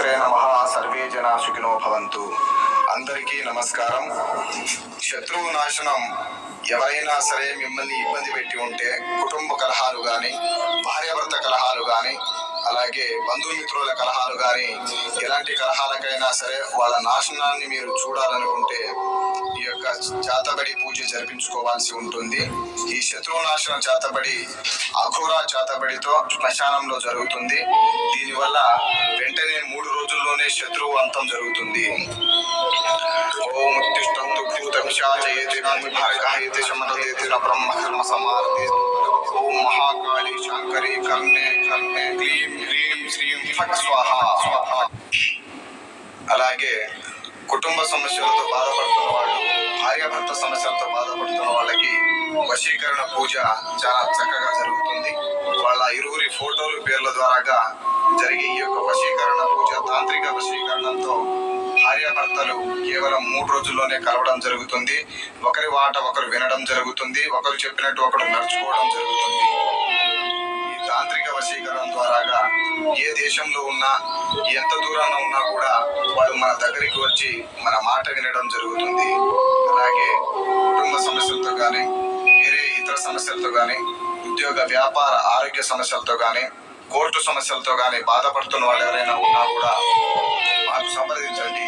శ్రీమాత్రే నమ. సర్వే జనా సుఖినో భవంతు. అందరికీ నమస్కారం. శత్రువు నాశనం. ఎవరైనా సరే మిమ్మల్ని ఇబ్బంది పెట్టి ఉంటే కుటుంబ కలహాలు కానీ భార్యాభర్త కలహాలు కానీ అలాగే బంధుమిత్రుల కలహాలు కానీ ఎలాంటి కలహాలకైనా సరే వాళ్ళ నాశనాన్ని మీరు చూడాలనుకుంటే ఈ యొక్క చాతబడి పూజ జరిపించుకోవాల్సి ఉంటుంది. ఈ శత్రువు నాశనం చాతబడి అఘోరా చాతబడితో శ్మశానంలో జరుగుతుంది. దీనివల్ల వెంటనే అంతం జరుగుతుంది. ఓం ఉత్తిష్టంతు భూత పిశాచయేతి భారకాయతి శమనదేతి న బ్రహ్మ కర్మ సమారతి ఓం మహాకాళి శంకరి కర్ణే కర్ణే. క్లీం హ్రీం శ్రీం ఫట్ స్వాహ స్వాహ. అలాగే కుటుంబ సమస్యలతో బాధపడుతున్న వాళ్ళు భార్యాభర్త సమస్యలతో బాధపడుతున్న వాళ్ళకి వశీకరణ పూజ చాలా చక్కగా జరుగుతుంది. వాళ్ళ ఇరువురి ఫోటోలు పేర్ల ద్వారాగా జరిగే ఈ యొక్క వశీకరణ పూజ తాంత్రిక వశీకరణంతో భార్యాభర్తలు కేవలం మూడు రోజుల్లోనే కలవడం జరుగుతుంది. ఒకరి వాట ఒకరు వినడం జరుగుతుంది. ఒకరు చెప్పినట్టు ఒకరు నడుచుకోవడం జరుగుతుంది. ఈ తాంత్రిక వశీకరణ ద్వారాగా ఏ దేశంలో ఉన్నా ఎంత దూరాన ఉన్నా కూడా వాళ్ళు మన దగ్గరికి వచ్చి మన మాట వినడం జరుగుతుంది. అలాగే కుటుంబ సమస్యలతో కానీ వేరే ఇతర సమస్యలతో కానీ ఉద్యోగ వ్యాపార ఆరోగ్య సమస్యలతో కానీ కోర్టు సమస్యలతో కానీ బాధపడుతున్న వాళ్ళు ఎవరైనా ఉన్నా కూడా మాకు సంప్రదించండి.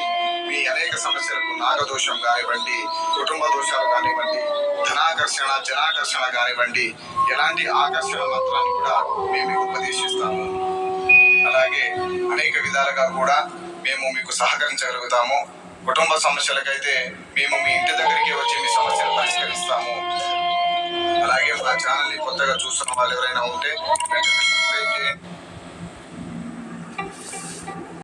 మీ అనేక సమస్యలకు నాగదోషం కానివ్వండి కుటుంబ దోషాలు కానివ్వండి ధనాకర్షణ జనాకర్షణ కానివ్వండి ఎలాంటి ఆకర్షణ మంత్రాన్ని కూడా మేము ఉపదేశిస్తాము. అలాగే అనేక విధాలుగా కూడా మేము మీకు సహకరించగలుగుతాము. కుటుంబ సమస్యలకైతే మేము మీ ఇంటి దగ్గరికి వచ్చి మీ సమస్యలు పరిష్కరిస్తాము. అలాగే మా ఛానల్ని కొత్తగా చూస్తున్న వాళ్ళు ఎవరైనా ఉంటే